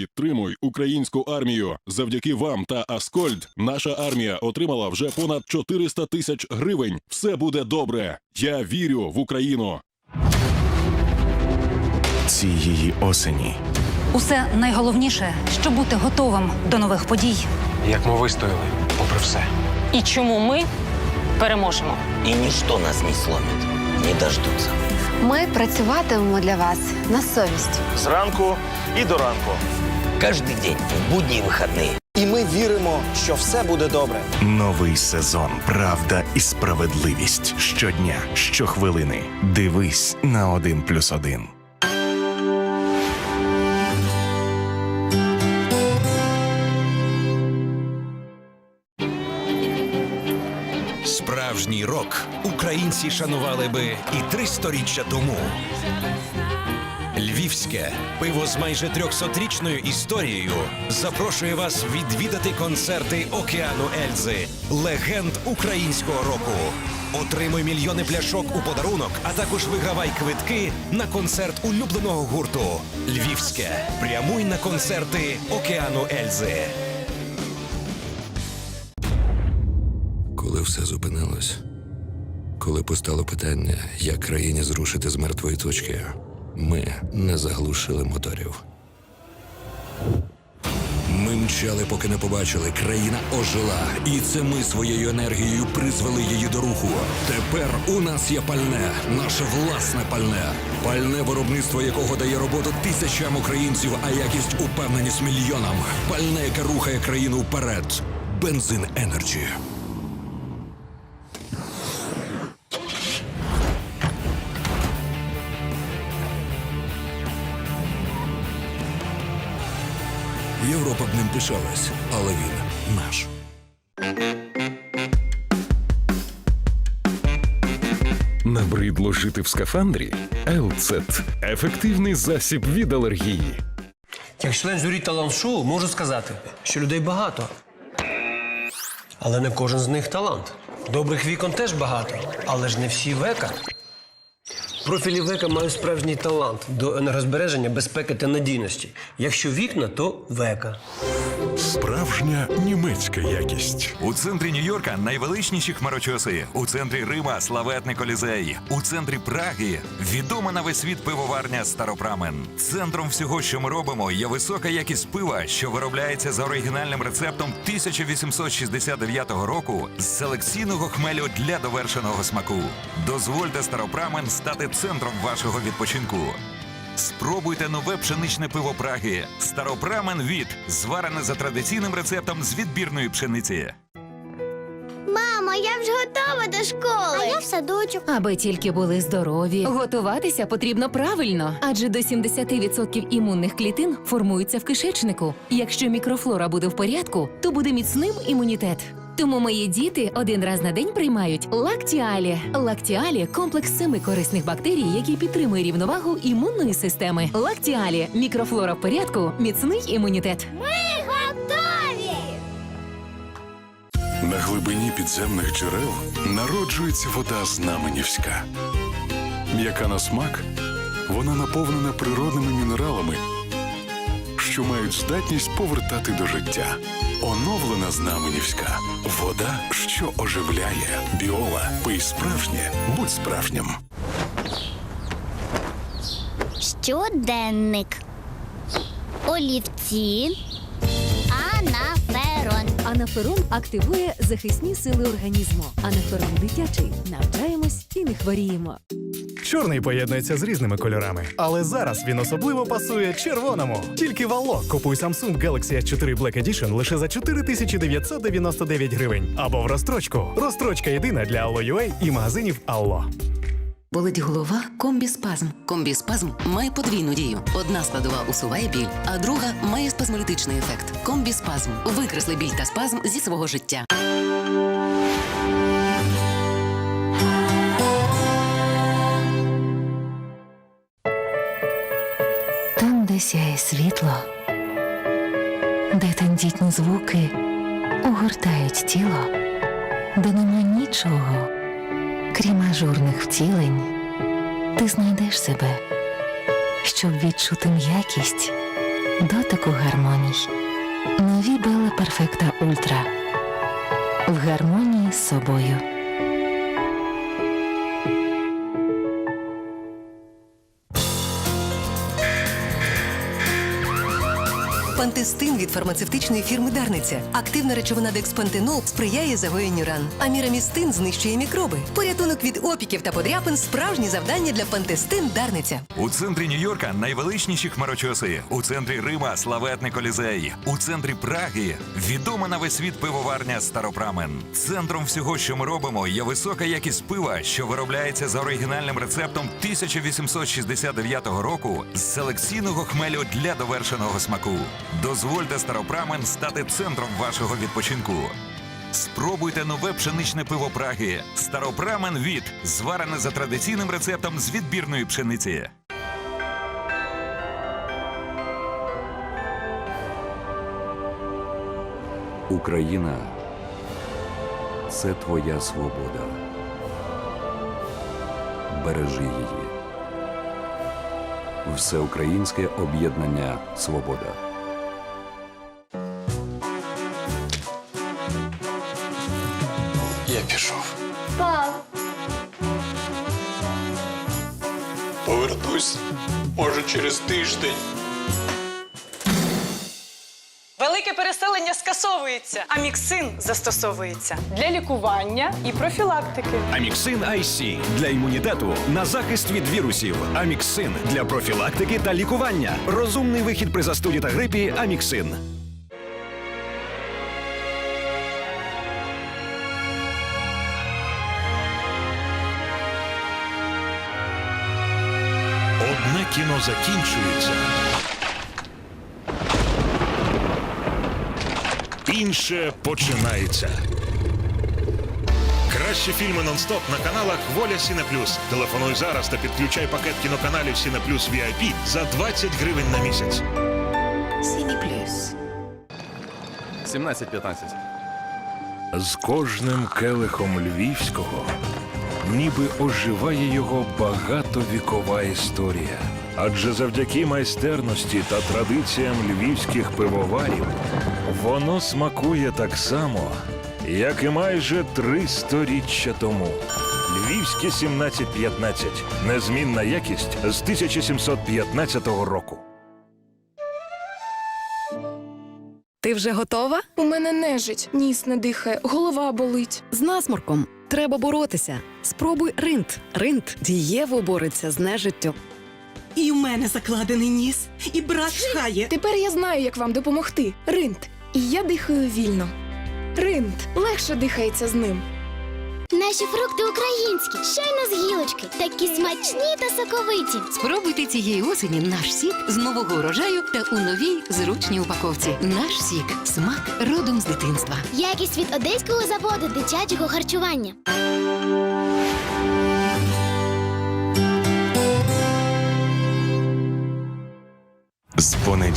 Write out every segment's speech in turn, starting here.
Підтримуй українську армію. Завдяки вам та Аскольд наша армія отримала вже понад 400 тисяч гривень. Все буде добре. Я вірю в Україну. Цієї осені Усе найголовніше, щоб бути готовим до нових подій. Як ми вистояли, попри все. І чому ми переможемо? И ничто нас не сломит, не дождутся. Ми працюватимемо для вас на совість. Зранку і до ранку Каждый день, в будни и выходные. І ми віримо, що все буде добре. новий сезон. Правда і справедливість. Щодня, щохвилини. Дивись на 1 плюс 1. Справжній рок українці шанували би і три сторіччя тому. Львівське пиво з майже 300-річною історією запрошує вас відвідати концерти Океану Ельзи, легенд українського року. Отримуй мільйони пляшок у подарунок, а також вигравай квитки на концерт улюбленого гурту. Львівське. Прямуй на концерти Океану Ельзи. Коли все зупинилось, коли постало питання, як країні зрушити з мертвої точки, ми не заглушили моторів. Ми мчали, поки не побачили. Країна ожила, і це ми своєю енергією призвели її до руху. Тепер у нас є пальне, наше власне пальне. Пальне виробництво якого дає роботу тисячам українців, а якість упевненість мільйонам. Пальне, яке рухає країну вперед. Бензин Енерджі. Європа б ним пишалась, але він наш. Набридло жити в скафандрі? Елцет ефективний засіб від алергії. Як член журі талант-шоу можу сказати, що людей багато. Але не кожен з них талант. Добрих вікон теж багато, але ж не всі века. Профілі века мають справжній талант до енергозбереження, безпеки та надійності. Якщо вікна, то века. Справжня німецька якість. У центрі Нью-Йорка найвеличніші хмарочоси. У центрі Рима славетний колізей. У центрі Праги відома на весь світ пивоварня Старопрамен. Центром всього, що ми робимо, є висока якість пива, що виробляється за оригінальним рецептом 1869 року з селекційного хмелю для довершеного смаку. Дозвольте Старопрамен стати центром вашого відпочинку. Спробуйте нове пшеничне пиво Праги Старопрамен від зварене за традиційним рецептом з відбірної пшениці. Мамо, я вже готова до школи. А я в садочок. Аби тільки були здорові. Готуватися потрібно правильно, адже до 70% імунних клітин формуються в кишечнику. Якщо мікрофлора буде в порядку, то буде міцним імунітет. Тому мої діти один раз на день приймають лактіалі. Лактіалі комплекс семи корисних бактерій, які підтримує рівновагу імунної системи. Лактіалі мікрофлора в порядку, міцний імунітет. Ми готові. На глибині підземних джерел народжується вода знаменівська. М'яка на смак, вона наповнена природними мінералами, що мають здатність повертати до життя. Оновлена знаменівська вода, що оживляє. Біола, пий справжнє, будь справжнім. Щоденник. Олівці. Анаферон. Анаферон активує захисні сили організму. Анаферон дитячий. Навчаємось і не хворіємо. Чорний поєднується з різними кольорами, але зараз він особливо пасує червоному. Тільки вало. Купуй Samsung Galaxy S4 Black Edition лише за 4999 гривень. Або в розстрочку. Розстрочка єдина для Allo.ua і магазинів Allo. Болить голова комбіспазм. Комбіспазм має подвійну дію. Одна складова усуває біль, а друга має спазмолітичний ефект. Комбіспазм. Викресли біль та спазм зі свого життя. Сяє світло, де тендітні звуки огортають тіло, де нема нічого, крім ажурних втілень, ти знайдеш себе, щоб відчути м'якість дотику гармоній. Нові Белла Перфекта Ультра. В гармонії з собою. Пантестин від фармацевтичної фірми Дарниця. Активна речовина Декспантенол сприяє загоєнню ран. А мірамістин знищує мікроби. Порятунок від опіків та подряпин справжні завдання для Пантестин Дарниця. У центрі Нью-Йорка найвеличніші хмарочоси. У центрі Рима славетний колізей. У центрі Праги відома на весь світ пивоварня Старопрамен. Центром всього, що ми робимо, є висока якість пива, що виробляється за оригінальним рецептом 1869 року з селекційного хмелю для довершеного смаку. Дозвольте Старопрамен стати центром вашого відпочинку. Спробуйте нове пшеничне пиво Праги. Старопрамен від зварене за традиційним рецептом з відбірної пшениці. Україна це твоя свобода. Бережи її. Всеукраїнське об'єднання Свобода. Пап, Повернусь, може, через тиждень. Велике переселення скасовується, а міксин застосовується для лікування і профілактики. Аміксин IC для імунітету на захист від вірусів. Аміксин для профілактики та лікування. Розумний вихід при застуді та грипі. Аміксин. Кіно закінчується. Інше починається. Кращі фільми нон-стоп на каналах Воля Сіне Плюс. Телефонуй зараз та підключай пакет кіноканалів Сіне Плюс VIP за 20 гривень на місяць. 17-15. З кожним келихом львівського ніби оживає його багатовікова історія. Адже завдяки майстерності та традиціям львівських пивоварів воно смакує так само, як і майже три сторіччя тому. Львівське 1715. Незмінна якість з 1715 року. Ти вже готова? У мене нежить, ніс не дихає, голова болить. З насморком треба боротися. Спробуй ринт. Ринт дієво бореться з нежиттю. І у мене закладений ніс, і брат чхає. Тепер я знаю, як вам допомогти. Ринт. І я дихаю вільно. Ринт легше дихається з ним. наші фрукти українські, щойно з гілочки, такі смачні та соковиті. Спробуйте цієї осені наш сік з нового урожаю та у новій зручній упаковці. Наш сік смак родом з дитинства. Якість від одеського заводу дитячого харчування.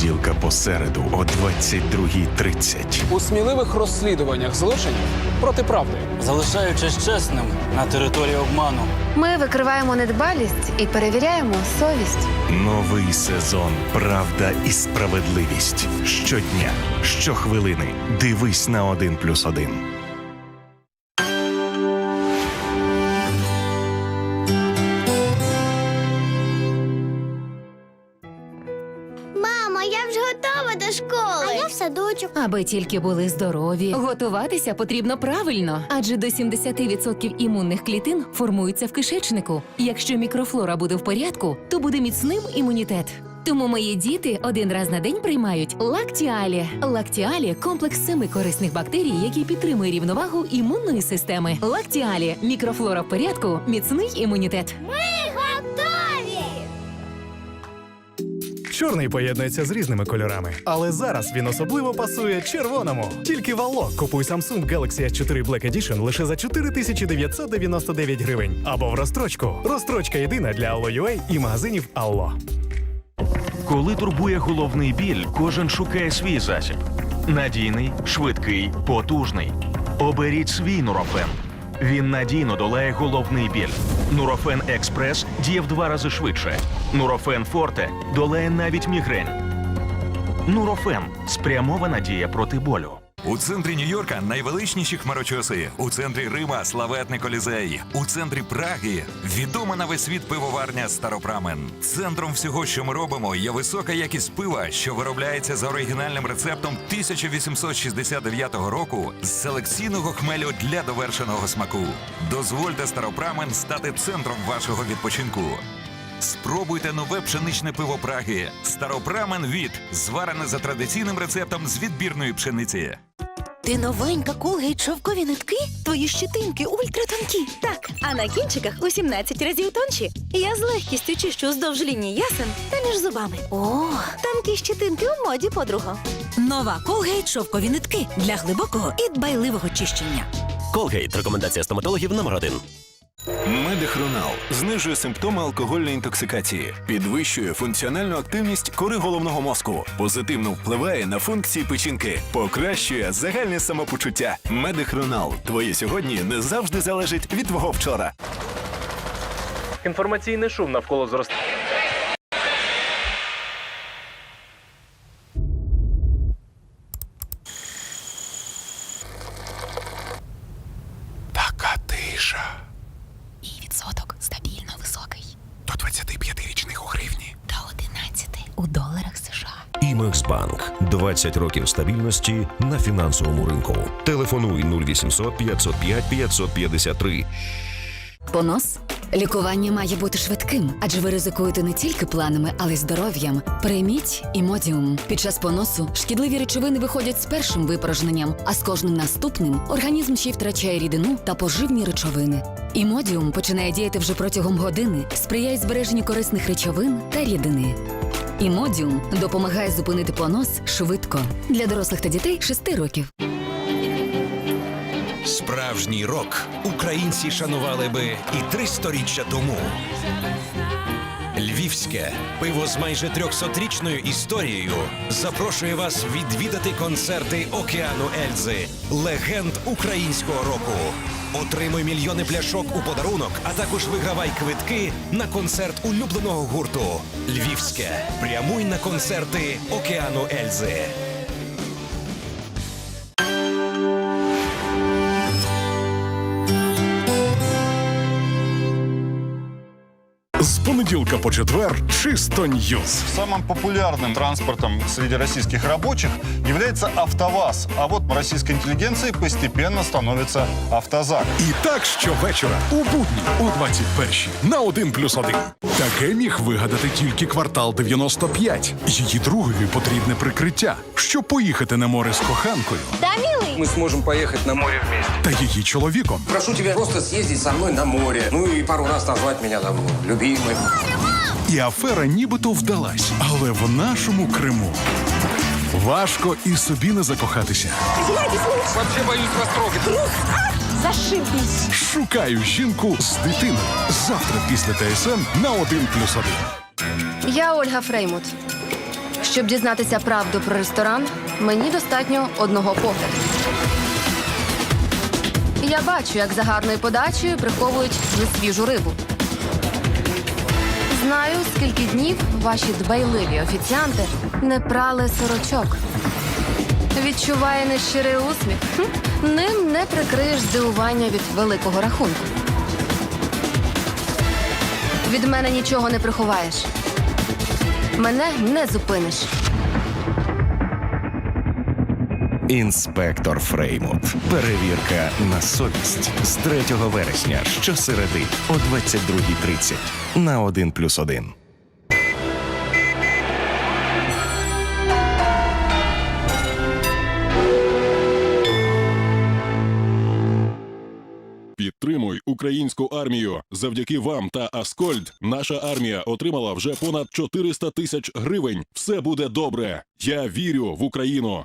Понеділка по середу о 22.30. У сміливих розслідуваннях злочинів проти правди. Залишаючись чесним на території обману. Ми викриваємо недбалість і перевіряємо совість. Новий сезон Правда і справедливість. Щодня, щохвилини. Дивись на 1 Аби тільки були здорові. Готуватися потрібно правильно, адже до 70% імунних клітин формуються в кишечнику. Якщо мікрофлора буде в порядку, то буде міцним імунітет. Тому мої діти один раз на день приймають лактіалі. Лактіалі комплекс семи корисних бактерій, які підтримує рівновагу імунної системи. Лактіалі мікрофлора в порядку, міцний імунітет. Чорний поєднується з різними кольорами, але зараз він особливо пасує червоному. Тільки вало купуй Samsung Galaxy S4 Black Edition лише за 4999 гривень. Або в розстрочку. Розстрочка єдина для Allo.ua і магазинів Allo. Коли турбує головний біль, кожен шукає свій засіб. Надійний, швидкий, потужний. Оберіть свій нурофен. Він надійно долає головний біль. Нурофен Експрес діє в два рази швидше. Нурофен Форте долає навіть мігрень. Нурофен спрямована дія проти болю. У центрі Нью-Йорка найвеличніші хмарочоси. У центрі Рима славетний колізей. У центрі Праги відома на весь світ пивоварня Старопрамен. Центром всього, що ми робимо, є висока якість пива, що виробляється за оригінальним рецептом 1869 року з селекційного хмелю для довершеного смаку. Дозвольте Старопрамен стати центром вашого відпочинку. Спробуйте нове пшеничне пиво Праги Старопрамен від зварене за традиційним рецептом з відбірної пшениці. Ти новенька Колгейт шовкові нитки? Твої щетинки ультратонкі. Так, а на кінчиках у 17 разів тонші. Я з легкістю чищу вздовж лінії ясен та між зубами. О, тонкі щетинки у моді, подруга. Нова Колгейт шовкові нитки для глибокого і дбайливого чищення. Колгейт. Рекомендація стоматологів номер один. Медихронал знижує симптоми алкогольної інтоксикації, підвищує функціональну активність кори головного мозку, позитивно впливає на функції печінки, покращує загальне самопочуття. Медихронал. Твоє сьогодні не завжди залежить від твого вчора. Інформаційний шум навколо зростання. Така тиша. І відсоток стабільно високий. До 25-річних у гривні. Та 11 у доларах США. Імексбанк 20 років стабільності на фінансовому ринку. Телефонуй 0800 505 553. Понос? Лікування має бути швидким, адже ви ризикуєте не тільки планами, але й здоров'ям. Прийміть імодіум. Під час поносу шкідливі речовини виходять з першим випорожненням, а з кожним наступним організм ще й втрачає рідину та поживні речовини. Імодіум починає діяти вже протягом години, сприяє збереженню корисних речовин та рідини. Імодіум допомагає зупинити понос швидко для дорослих та дітей 6 років. Справжній рок українці шанували би і три сторіччя тому. Львівське пиво з майже 300-річною історією запрошує вас відвідати концерти Океану Ельзи, легенд українського року. Отримуй мільйони пляшок у подарунок, а також вигравай квитки на концерт улюбленого гурту. Львівське. Прямуй на концерти Океану Ельзи. понеділка по четвер чисто ньюз. Самым популярным транспортом среди российских рабочих является АвтоВАЗ. А вот по российской интеллигенции постепенно становится автозак. І так щовечора у будні о 21 на 1 плюс 1. Таке міг вигадати тільки квартал 95. Її другові потрібне прикриття, щоб поїхати на море з коханкою. Да, милый? Мы сможем поехать на море вместе. Та її чоловіком. Прошу тебя просто съездить со мной на море. Ну и пару раз назвать меня там любимым. І афера нібито вдалась. Але в нашому Криму важко і собі не закохатися. Вообще боюсь вас трогать. Зашибись. Шукаю жінку з дитиною. Завтра після ТСН на 1 плюс 1. Я Ольга Фреймут. Щоб дізнатися правду про ресторан, мені достатньо одного погляду. Я бачу, як за гарною подачею приховують несвіжу рибу. Знаю, скільки днів ваші дбайливі офіціанти не прали сорочок. Відчуває нещирий усміх. Хм, Ним не прикриєш здивування від великого рахунку. Від мене нічого не приховаєш. Мене не зупиниш. Інспектор Фреймут. Перевірка на совість з 3 вересня щосереди о 22.30 на 1 плюс 1. Підтримуй українську армію. Завдяки вам та Аскольд наша армія отримала вже понад 400 тисяч гривень. Все буде добре. Я вірю в Україну.